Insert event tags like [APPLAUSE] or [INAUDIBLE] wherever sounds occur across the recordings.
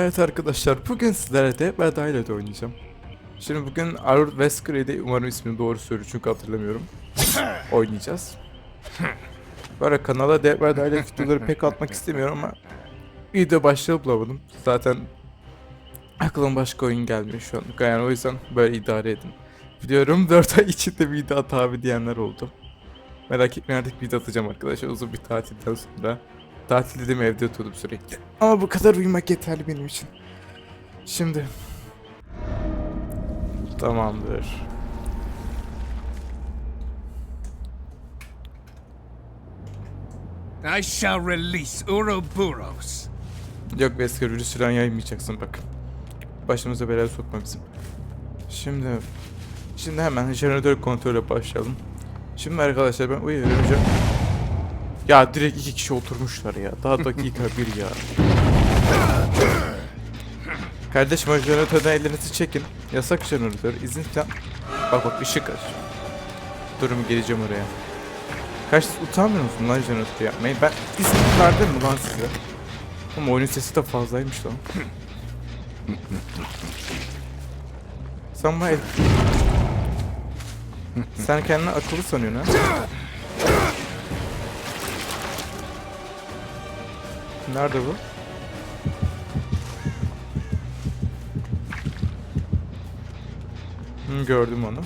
Evet arkadaşlar bugün sizlere de Bad Island oynayacağım. Şimdi bugün Arur Westgrade'i umarım ismini doğru söylüyorum çünkü hatırlamıyorum. [LAUGHS] Oynayacağız. Böyle kanala Dead by Daylight videoları pek atmak istemiyorum ama video başlığı bulamadım. Zaten aklıma başka oyun gelmiyor şu an. Yani o yüzden böyle idare edin. Biliyorum [LAUGHS] 4 ay içinde video at abi diyenler oldu. Merak etmeyin artık video atacağım arkadaşlar uzun bir tatilden sonra. Tatil dedim evde oturdum sürekli. Ama bu kadar uyumak yeterli benim için. Şimdi. Tamamdır. I shall release Ouroboros. Yok Vesker virüs falan yaymayacaksın bak. Başımıza belaya sokma bizim. Şimdi şimdi hemen jeneratör kontrole başlayalım. Şimdi arkadaşlar ben uyaracağım. Ya direkt iki kişi oturmuşlar ya. Daha dakika [LAUGHS] bir ya. Kardeşim o jeneratörden ellerinizi çekin. Yasak jeneratör. izin falan. Bak bak ışık aç. Durumu geleceğim oraya. Kaç utanmıyor musun lan jeneratör yapmayı? Ben izin verdim mi lan size? Ama oyunun sesi de fazlaymış lan. Sen bana el... Sen kendini akıllı sanıyorsun ha? Nerede bu? Hı, gördüm onu.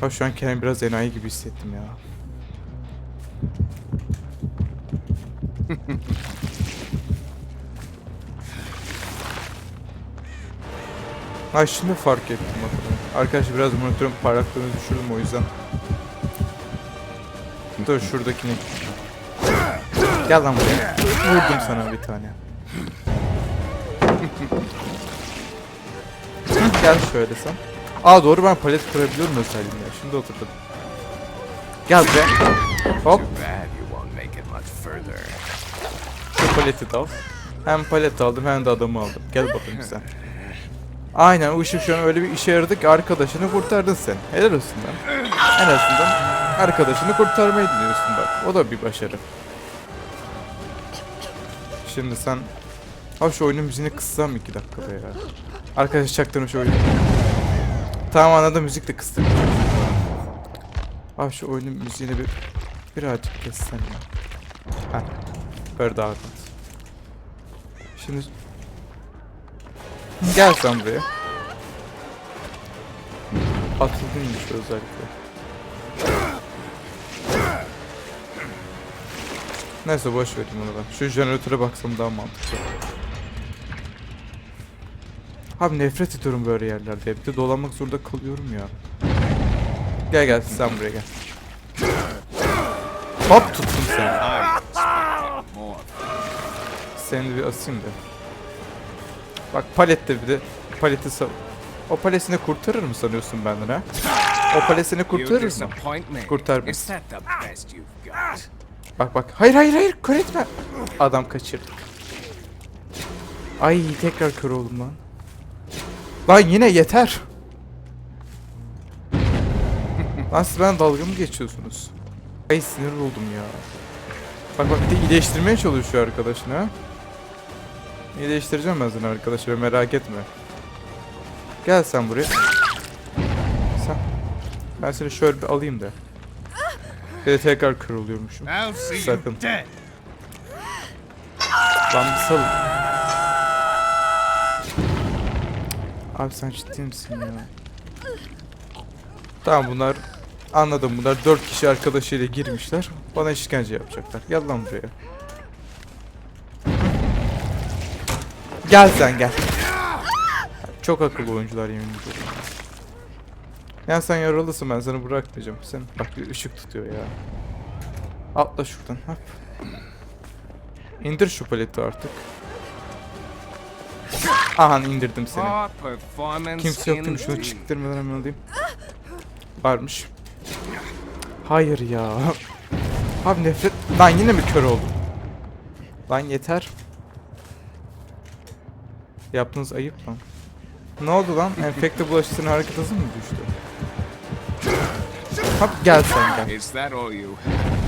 Ha şu an kendimi biraz enayi gibi hissettim ya. [LAUGHS] Ha şimdi fark ettim bakalım. Arkadaşlar biraz monitörün parlaklığını düşürdüm o yüzden. Dur şuradakini. Gel lan buraya. Vurdum sana bir tane. [LAUGHS] Gel şöyle sen. Aa doğru ben palet kurabiliyorum özelliğini ya. Şimdi oturdum. Gel be. Hop. Şu paleti de al. Hem palet aldım hem de adamı aldım. Gel bakayım sen. Aynen o ışık şu an öyle bir işe yaradı ki arkadaşını kurtardın sen. Helal olsun lan. En azından arkadaşını kurtarmayı deniyorsun bak. O da bir başarı. Şimdi sen... Abi şu oyunun müziğini kıssam iki dakikada ya. Arkadaş çaktırmış oyunu. Tamam anladım müzik de kıstık. Abi şu oyunun müziğini bir birazcık kessen ya. Heh. Böyle daha rahat. Şimdi Gel sen buraya. Atıldın şu özellikle. Neyse boş vereyim onu ben. Şu jeneratöre baksam daha mantıklı. Abi nefret ediyorum böyle yerlerde. Bir de dolanmak zorunda kalıyorum ya. Gel gel sen buraya gel. Hop tuttum seni. More. Seni bir asayım da. Bak palette bir de paleti sa- O palesini kurtarır mı sanıyorsun benden ha? O palesini kurtarır mı? Kurtarmaz. Bak bak. Hayır hayır hayır. Kör etme. Adam kaçırdık. Ay tekrar kör oldum lan. Lan yine yeter. [LAUGHS] lan siz ben dalga mı geçiyorsunuz? Ay sinir oldum ya. Bak bak bir de iyileştirmeye çalışıyor arkadaşını. İyileştireceğim ben seni arkadaşlar merak etme. Gel sen buraya. Sen. Ben seni şöyle bir alayım da. Bir de tekrar kör oluyormuşum. Sakın. Lan bir salın. Abi sen ciddi misin ya? Tamam bunlar anladım bunlar dört kişi arkadaşıyla girmişler. Bana işkence yapacaklar. Gel lan buraya. Gel sen gel. Çok akıllı oyuncular yemin ediyorum. Ya sen yaralısın ben seni bırakmayacağım. Sen bak bir ışık tutuyor ya. Atla şuradan hop. İndir şu paleti artık. Aha indirdim seni. Kimse yok değil mi? Şunu çıktırmadan hemen alayım. Varmış. Hayır ya. Abi nefret... Lan yine mi kör oldum? Lan yeter. Yaptığınız ayıp lan. Ne oldu lan? [LAUGHS] Enfekte bulaşıcısının hareket hızı mı düştü? Hop gel sen gel. Is that all you have?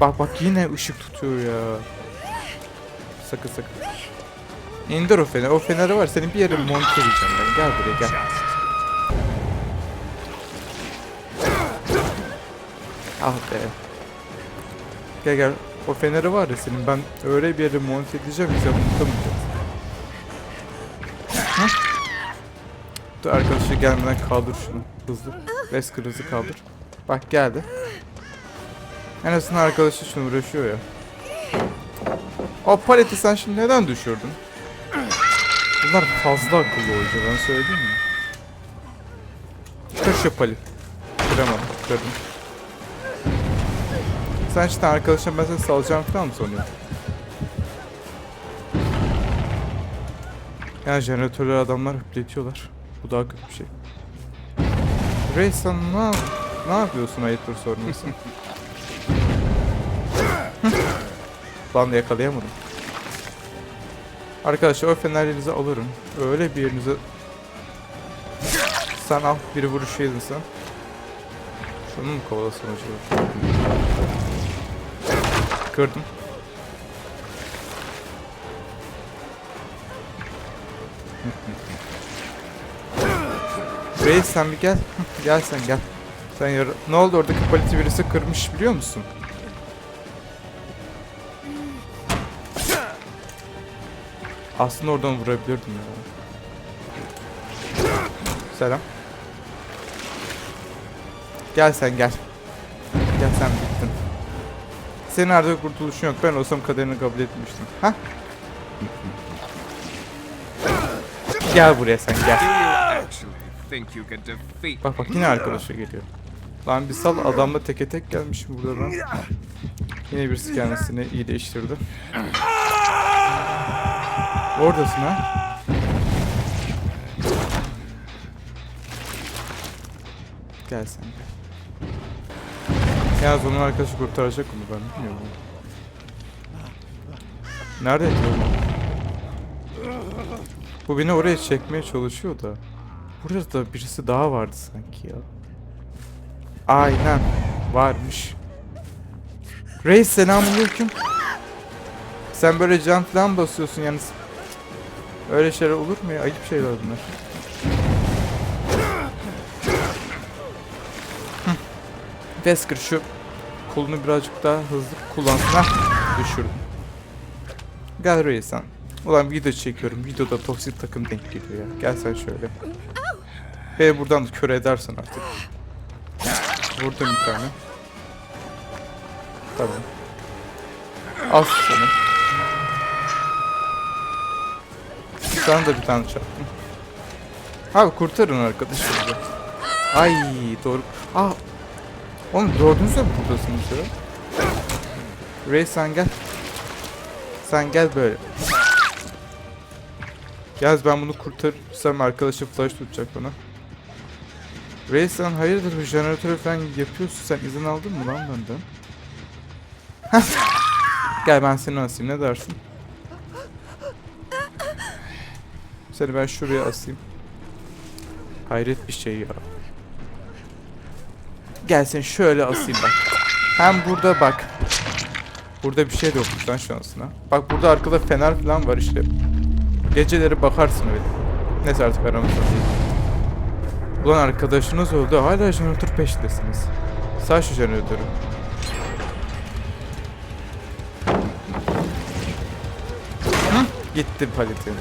Bak bak yine ışık tutuyor ya. Sakın sakın. İndir o feneri. O feneri var. Senin bir yere monte edeceğim ben. Gel buraya gel. Ah be. Gel gel. O feneri var ya senin. Ben öyle bir yere monte edeceğim ki sen unutamayacaksın. Dur arkadaşı gelmeden kaldır şunu. Hızlı. Wesker hızlı kaldır. Bak geldi. En azından arkadaşı şunu uğraşıyor ya. O paleti sen şimdi neden düşürdün? Bunlar fazla akıllı oyuncu ben söyleyeyim mi? Kır şu palet. Kıramadım, kırdım. Sen işte arkadaşım ben seni salacağım falan mı sanıyorsun? Yani jeneratörleri adamlar hüpletiyorlar. Bu daha kötü bir şey. Reis sen ne, ne yapıyorsun ayıptır sorması? Lan [LAUGHS] yakalayamadım. Arkadaşlar o fenerlerinizi alırım. Öyle bir yerinize... Sen al bir vuruş yedin sen. Şunu mu kovalasın acaba? Kırdım. Reis sen bir gel. [LAUGHS] gel sen gel. Sen yar Ne oldu oradaki paleti birisi kırmış biliyor musun? Aslında oradan vurabilirdim ya. Selam. Gel sen gel. Gel sen bittin. Senin artık kurtuluşun yok. Ben olsam kaderini kabul etmiştim. Ha? gel buraya sen gel. Do you actually think you can defeat Bak bak yine arkadaşı geliyor. Lan bir sal adamla teke tek gelmişim burada ben. Yine birisi kendisini iyileştirdi. Oradasın ha? Gel sen gel. Yalnız onun arkadaşı kurtaracak onu ben bilmiyorum. Nerede? Bu beni oraya çekmeye çalışıyor da. Burada da birisi daha vardı sanki ya. Aynen. Varmış. Reis selamünaleyküm. Sen böyle can falan basıyorsun yani. Öyle şeyler olur mu ya? Ayıp şeyler bunlar. Wesker şu kolunu birazcık daha hızlı kullansın. Düşürdüm. Gel Reis sen. Ulan video çekiyorum. Videoda toksik takım denk geliyor ya. Gel sen şöyle. Ve buradan da kör edersen artık. Vurdum bir tane. Tamam. Al seni. Sana da bir tane çarptım. Abi kurtarın arkadaşlar. Ay doğru. Aa. Oğlum dördünüz de mi buradasınız ya? Ray sen gel. Sen gel böyle. Yaz ben bunu kurtarırsam arkadaşım flash tutacak bana. Sen hayırdır bu jeneratörü falan yapıyorsun sen izin aldın mı lan benden? [LAUGHS] Gel ben seni asayım ne dersin? Seni ben şuraya asayım. Hayret bir şey ya. Gel seni şöyle asayım bak. Hem burada bak. Burada bir şey de yokmuş lan şansına. Bak burada arkada fener falan var işte. Geceleri bakarsın öyle. Neyse artık aramızda değil. Ulan arkadaşınız öldü hala jeneratör peşindesiniz. Sağ şu jeneratörü. Gitti paletin.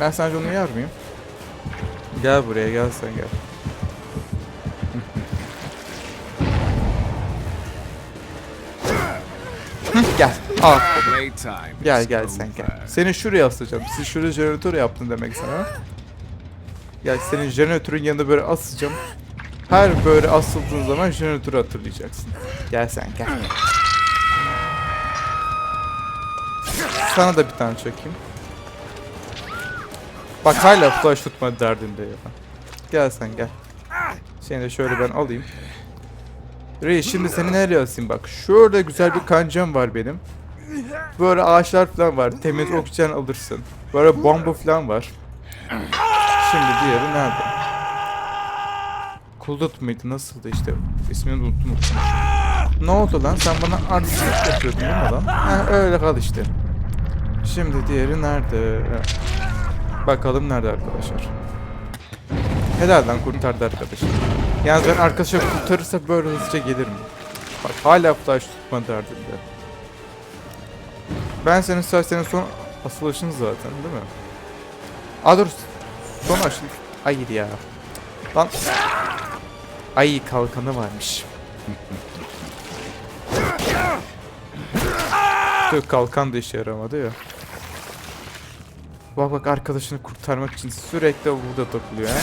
Ben sence onu yer miyim? Gel buraya gel sen gel. Gel. Al. Gel gel sen gel. Seni şuraya asacağım. Siz şuraya jeneratör yaptın demek sana. Gel senin jeneratörün yanında böyle asacağım. Her böyle asıldığın zaman jeneratörü hatırlayacaksın. Gel sen gel. Sana da bir tane çekeyim. Bak hala flash tutma derdinde ya. Gel sen gel. Seni de şöyle ben alayım. Reis şimdi seni nereye asayım bak. Şurada güzel bir kancam var benim. Böyle ağaçlar falan var. Temiz oksijen alırsın. Böyle bomba falan var. Şimdi diğeri nerede? Kuldut muydu? Nasıldı işte? İsmini unuttum. Ne oldu lan? Sen bana artistlik yapıyordun değil mi lan? Ha, öyle kal işte. Şimdi diğeri nerede? Bakalım nerede arkadaşlar. Helal lan kurtardı arkadaşım. Yalnız ben arkadaşa kurtarırsa böyle hızlıca gelirim. Bak hala flash tutma derdinde. Ben senin saç senin son asılışın zaten değil mi? Aa dur. Son açıl. Hayır ya. Lan. Ay kalkanı varmış. Tüh kalkan da işe yaramadı ya. Bak bak arkadaşını kurtarmak için sürekli burada takılıyor ha.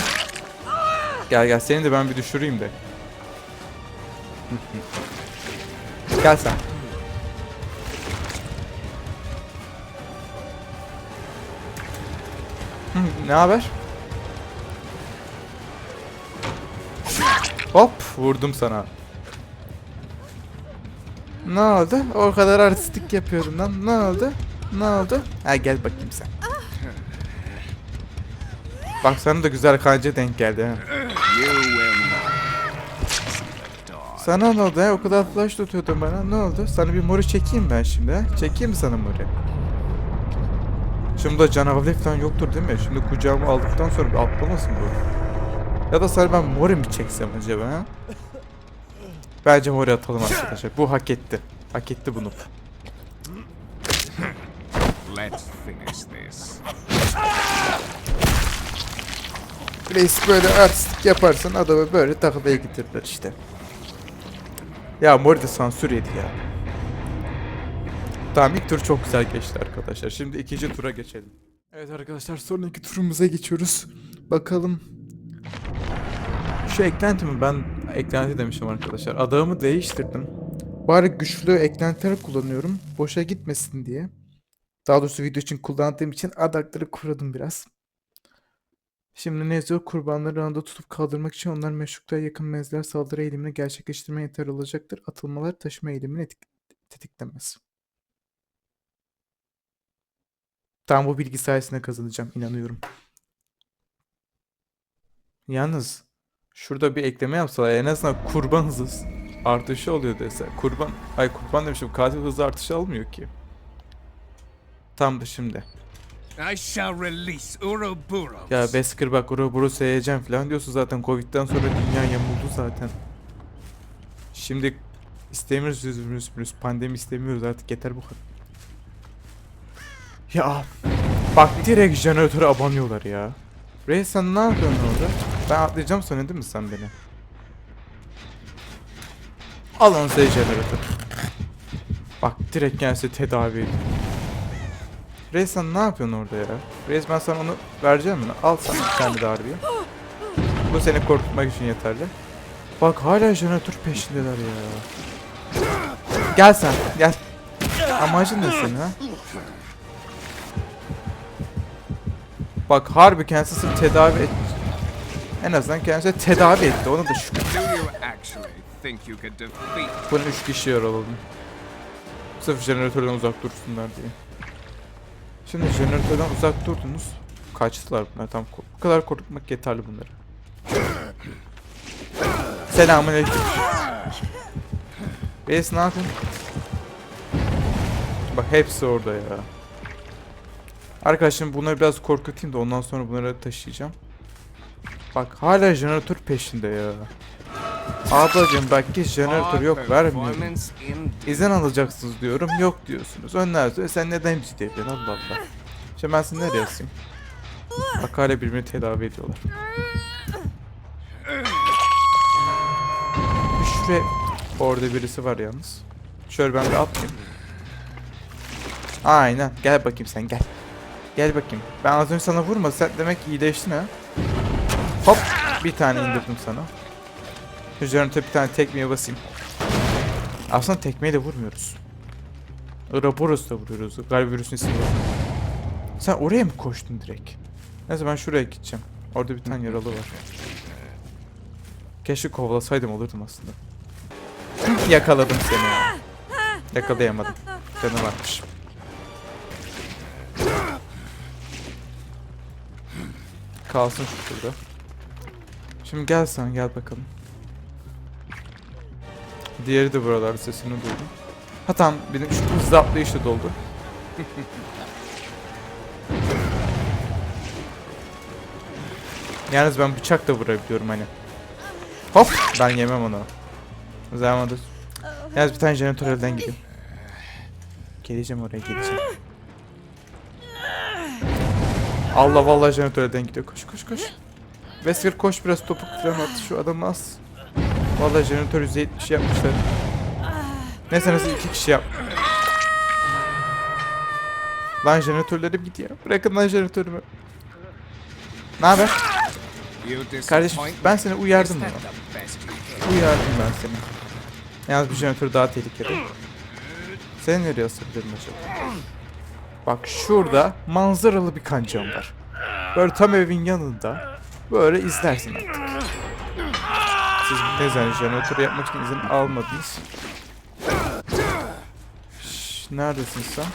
Gel gel seni de ben bir düşüreyim de. gel sen. Ne haber? Hop vurdum sana. Ne oldu? O kadar artistik yapıyordun lan. Ne oldu? Ne oldu? Ha gel bakayım sen. Bak sana da güzel kanca denk geldi not. Sana ne oldu ha? O kadar flash tutuyordun bana. Ne oldu? Sana bir moru çekeyim ben şimdi ha. Çekeyim mi sana moru? Şimdi canavarlı falan yoktur değil mi? Şimdi kucağıma aldıktan sonra bir atlamasın bu. Ya da sana ben mori mi çeksem acaba ha? Bence mori atalım arkadaşlar. Bu hak etti. Hak etti bunu. Let's finish this. Reis böyle artistik yaparsan adamı böyle takılaya getirirler işte. Ya Mori de sansür yedi ya. Tamam ilk tur çok güzel geçti arkadaşlar. Şimdi ikinci tura geçelim. Evet arkadaşlar sonraki turumuza geçiyoruz. Bakalım. Şu eklenti mi? Ben eklenti demişim arkadaşlar. Adağımı değiştirdim. Bari güçlü eklentiler kullanıyorum. Boşa gitmesin diye. Daha doğrusu video için kullandığım için adakları kuradım biraz. Şimdi ne yazıyor? Kurbanları anda tutup kaldırmak için onlar meşrukluğa yakın mezler saldırı eğilimini gerçekleştirme yeter olacaktır. Atılmalar taşıma eğilimini etik- tetiklemez. Tam bu bilgi sayesinde kazanacağım inanıyorum. Yalnız şurada bir ekleme yapsalar en azından kurban hızı artışı oluyor dese. Kurban, ay kurban demişim katil hızı artışı almıyor ki. Tam da şimdi. I shall release Ouroboros. Ya Besker bak Ouroboros yiyeceğim falan diyorsun zaten Covid'den sonra dünya yamuldu zaten. Şimdi istemiyoruz virüs, pandemi istemiyoruz artık yeter bu kadar. Ya bak direkt jeneratöre abanıyorlar ya. Reis sen ne yapıyorsun orada? Ben atlayacağım sanıyordun mi sen beni? Al onu sen jeneratör. Bak direkt gelse tedavi ediyor. Reis sen ne yapıyorsun orada ya? Reis ben sana onu vereceğim mi? Al bir tane darbeyi. Bu seni korkutmak için yeterli. Bak hala jeneratör peşindeler ya. Gel sen gel. Amacın ne senin ha? Bak harbi kendisi tedavi et. En azından kendisi tedavi etti onu da şükür. Bunu üç kişi yaraladım. Sırf jeneratörden uzak dursunlar diye. Şimdi jeneratörden uzak durdunuz. Kaçtılar bunlar tam bu kadar korkutmak yeterli bunları. Selamünaleyküm. Reis ne yapıyorsun? Bak hepsi orada ya. Arkadaşım bunları biraz korkutayım da ondan sonra bunları taşıyacağım. Bak hala jeneratör peşinde ya. Ablacım bak ki jeneratör yok in İzin alacaksınız diyorum yok diyorsunuz. Önler söyle sen neden ciddi ediyorsun Allah Allah. Şimdi ben seni nereye asayım? Bak hala birbirini tedavi ediyorlar. Şuraya... Orada birisi var yalnız. Şöyle ben bir atlayayım. Aynen gel bakayım sen gel. Gel bakayım. Ben az önce sana vurma sen demek iyileştin ha. Hop bir tane indirdim sana. Üzerine bir tane tekmeye basayım. Aslında tekmeyle vurmuyoruz. Ouroboros'la vuruyoruz. Galiba virüsün ismi. Sen oraya mı koştun direkt? Neyse ben şuraya gideceğim. Orada bir tane yaralı var. Keşke kovalasaydım olurdum aslında. [CLEARS THROAT] Yakaladım seni ya. Yakalayamadım. Canı varmış. Kalsın şu şurada. Şimdi gel sen gel bakalım. Diğeri de buralarda sesini duydum. Ha tamam benim şu hızlı atlayış da doldu. [LAUGHS] Yalnız ben bıçak da vurabiliyorum hani. Hop ben yemem onu. Zamandır. Yalnız bir tane jeneratör elden gidiyor. Geleceğim oraya geleceğim. Allah vallahi jeneratör elden gidiyor. Koş koş koş. Wesker koş biraz topuk falan at şu adamı as. Vallahi jeneratör %70 yapmışlar. Neyse nasıl iki kişi yap. Lan jeneratörlerim gidiyor. Bırakın lan jeneratörümü. Ne haber? Kardeşim ben seni uyardım mı? Uyardım ben seni. Yalnız bu jeneratör daha tehlikeli. Seni nereye asabilirim acaba? Bak şurada manzaralı bir kancam var. Böyle tam evin yanında. Böyle izlersin artık. Siz ne zaman jeneratör yapmak için izin almadınız? Şşş, neredesin sen?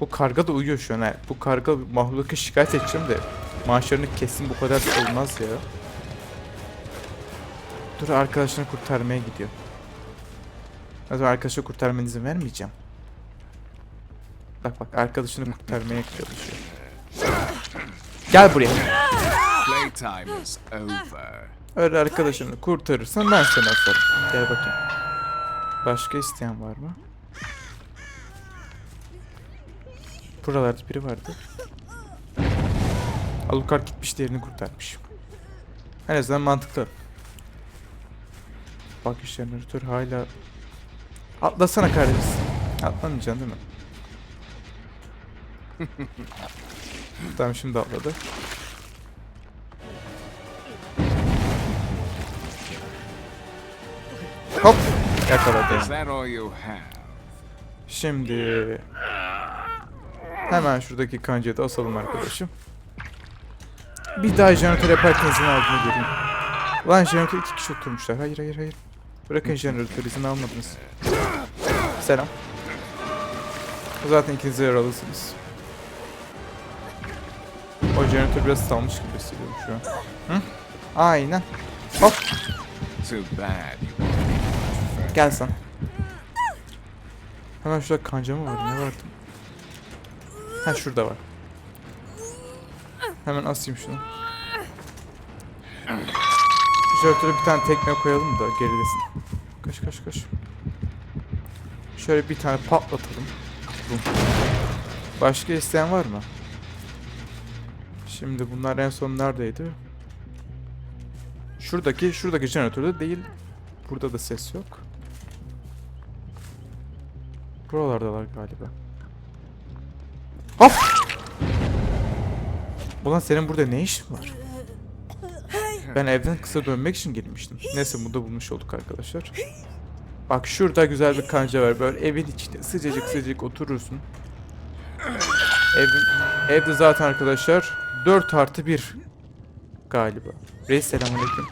Bu karga da uyuyor şu an. Bu karga mahluka şikayet edeceğim de maaşlarını kesin bu kadar olmaz ya. Dur arkadaşını kurtarmaya gidiyor. O zaman arkadaşı kurtarmana izin vermeyeceğim. Bak bak arkadaşını kurtarmaya çalışıyor. Gel buraya. Playtime is over. Öyle arkadaşını kurtarırsan ben seni asarım. Gel bakayım. Başka isteyen var mı? Buralarda biri vardı. Alucard gitmiş diğerini kurtarmış. En azından mantıklı. Bak işte jeneratör hala... Atlasana kardeşim. Atlamayacaksın değil mi? [LAUGHS] tamam şimdi atladı. Hop! Yakaladı. Is that all you have? Şimdi hemen şuradaki kancayı da asalım arkadaşım. Bir daha jeneratör yaparken izin aldığını göreyim. Lan jeneratör iki kişi oturmuşlar. Hayır hayır hayır. Bırakın jeneratör izin almadınız. Selam. Zaten ikiniz de yaralısınız. O jeneratör biraz salmış gibi hissediyorum şu an. Hı? Aynen. Hop Too bad gel sen. Hemen şurada kanca mı var? Ne vardı? Ha şurada var. Hemen asayım şunu. Şöyle bir tane tekme koyalım da gerilesin. Koş koş koş. Şöyle bir tane patlatalım. Bum. Başka isteyen var mı? Şimdi bunlar en son neredeydi? Şuradaki, şuradaki jeneratörde değil. Burada da ses yok. Buralardalar galiba. Hop! Ulan senin burada ne işin var? Ben evden kısa dönmek için gelmiştim. Neyse bunu da bulmuş olduk arkadaşlar. Bak şurada güzel bir kanca var. Böyle evin içinde sıcacık sıcacık oturursun. Evin, evde zaten arkadaşlar 4 artı 1 galiba. Reis selamünaleyküm.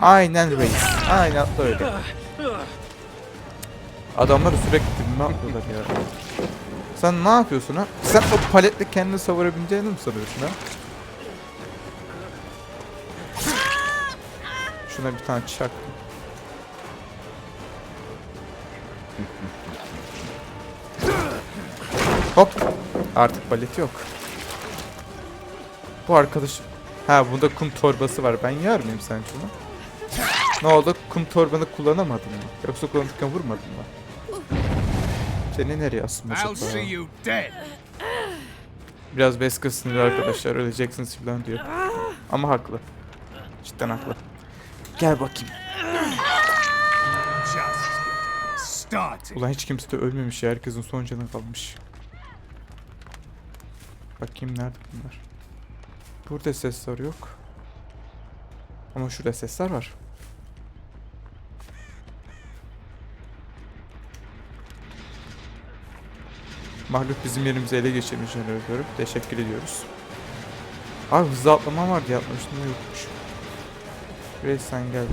Aynen reis. Aynen öyle. Adamlar sürekli dibime atlıyorlar ya. Sen ne yapıyorsun ha? Sen o paletle kendini savurabileceğini mi sanıyorsun ha? Şuna bir tane çak. Hop. Artık palet yok. Bu arkadaş... Ha bunda kum torbası var. Ben yer miyim sen şunu? Ne oldu? Kum torbanı kullanamadın mı? Yoksa kullanırken vurmadın mı? Seni nereye dead. Biraz Wesker sinirli arkadaşlar. Öleceksiniz falan diyor. Ama haklı. Cidden haklı. Gel bakayım. Ulan hiç kimse de ölmemiş ya. Herkesin son canı kalmış. Bakayım nerede bunlar. Burada sesler yok. Ama şurada sesler var. Mahluk bizim yerimizi ele geçirmiş jeneratörü. Teşekkür ediyoruz. Abi hızlı atlama var diye atlamıştım da yokmuş. Reis sen gel.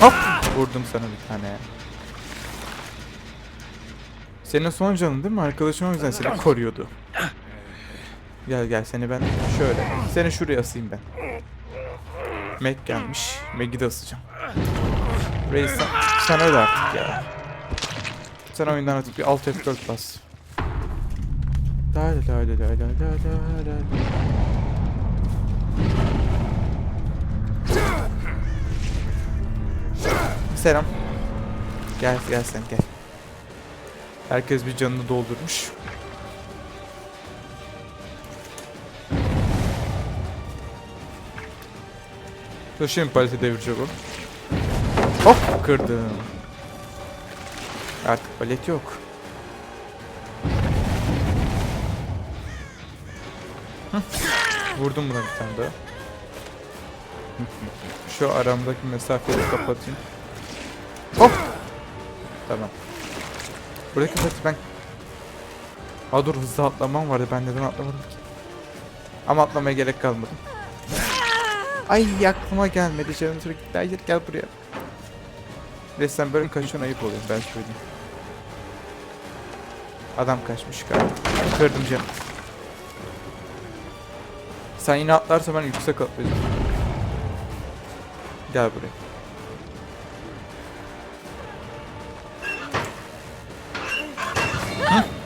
Hop! Vurdum sana bir tane. Senin son canın değil mi? Arkadaşım o yüzden seni koruyordu. Gel gel seni ben şöyle. Seni şuraya asayım ben. Meg gelmiş. Meg'i de ısıcağım. Reis sen öyle artık ya sen oyundan artık bir alt F4 bas. Da da da da da da da da Selam. Gel gel sen gel. Herkes bir canını doldurmuş. Dur şimdi paleti devirecek o. Hop kırdım. Artık palet yok. Vurdum buna bir tane daha. Şu aramdaki mesafeyi kapatayım. Hop. Tamam. Buradaki paleti ben... Aa dur hızlı atlamam vardı ben neden atlamadım ki? Ama atlamaya gerek kalmadı. Ay aklıma gelmedi canım sürekli. Hayır gel buraya. Ve sen böyle kaçıyorsun ayıp oluyor ben söyleyeyim. Adam kaçmış galiba. Kırdım canım. Sen yine atlarsa ben yüksek atlayacağım. Gel buraya.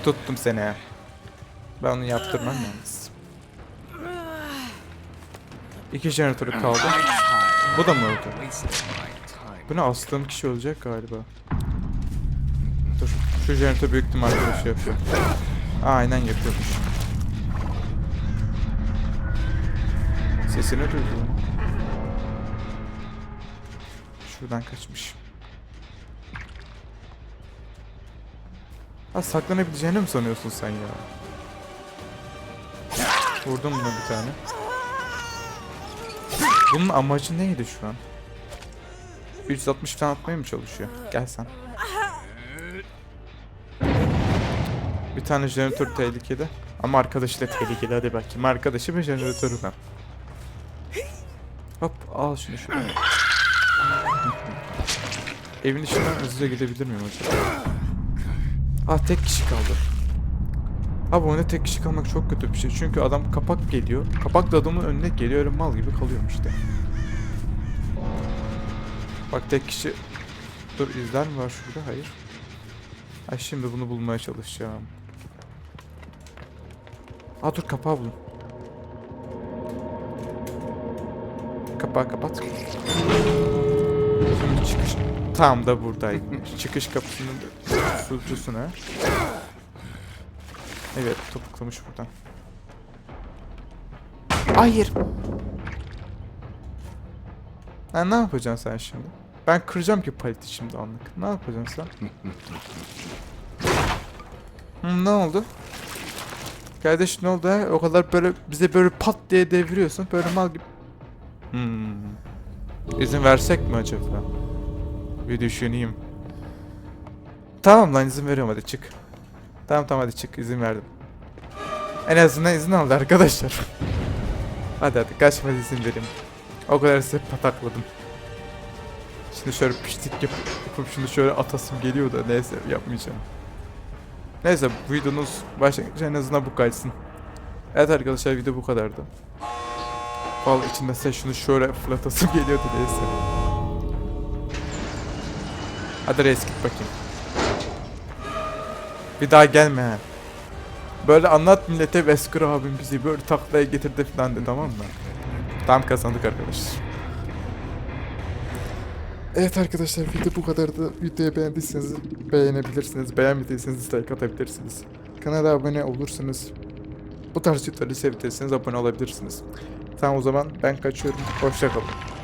Tuttum seni. Ben onu yaptırmam yalnız. İki jeneratörü kaldı. Bu da mı öldü? Bu ne astığım kişi ölecek galiba. Şu jeneratör büyük ihtimalle bir şey yapıyor. Aynen yapıyormuş. Sesini duydum. Şuradan kaçmış. Ha saklanabileceğini mi sanıyorsun sen ya? Vurdum buna bir tane. Bunun amacı neydi şu an? 360 falan atmaya mı çalışıyor? Gel sen. Bir tane jeneratör tehlikeli. Ama arkadaşı da tehlikeli hadi bakayım. Arkadaşı ve jeneratörü ben. Hop al şunu şuraya. Evin içinden hızlıca gidebilir miyim acaba? Ah tek kişi kaldı. Abi oyunda tek kişi kalmak çok kötü bir şey. Çünkü adam kapak geliyor. Kapak da adamın önüne geliyor. Öyle mal gibi kalıyorum işte. Bak tek kişi... Dur izler mi var şurada? Hayır. Ay şimdi bunu bulmaya çalışacağım. Aa dur kapağı bulun. Kapağı kapat. Çıkış... Tam da buradaymış. çıkış kapısının da suçlusuna. Evet topuklamış buradan. Hayır. Ha, ne yapacaksın sen şimdi? Ben kıracağım ki paleti şimdi anlık. Ne yapacaksın sen? [LAUGHS] Hı, ne oldu? Kardeş ne oldu ha? O kadar böyle bize böyle pat diye deviriyorsun. Böyle mal gibi. Hmm. İzin versek mi acaba? Bir düşüneyim. Tamam lan izin veriyorum hadi çık. Tamam tamam hadi çık izin verdim. En azından izin aldı arkadaşlar. [LAUGHS] hadi hadi kaçma izin vereyim. O kadar size patakladım. Şimdi şöyle piştik yapıp, yapıp şunu şöyle atasım geliyor da neyse yapmayacağım. Neyse bu videonun en azından bu kaçsın. Evet arkadaşlar video bu kadardı. Vallahi içinde size şunu şöyle fırlatasım geliyordu neyse. Hadi reis git bakayım. Bir daha gelme ha. Böyle anlat millete Vesker abim bizi böyle taklaya getirdi falan de tamam mı? Tam kazandık arkadaşlar. Evet arkadaşlar video bu kadardı. Videoyu beğendiyseniz beğenebilirsiniz. Beğenmediyseniz like atabilirsiniz. Kanala abone olursunuz. Bu tarz videoları sevdiyseniz abone olabilirsiniz. Tamam o zaman ben kaçıyorum. Hoşçakalın.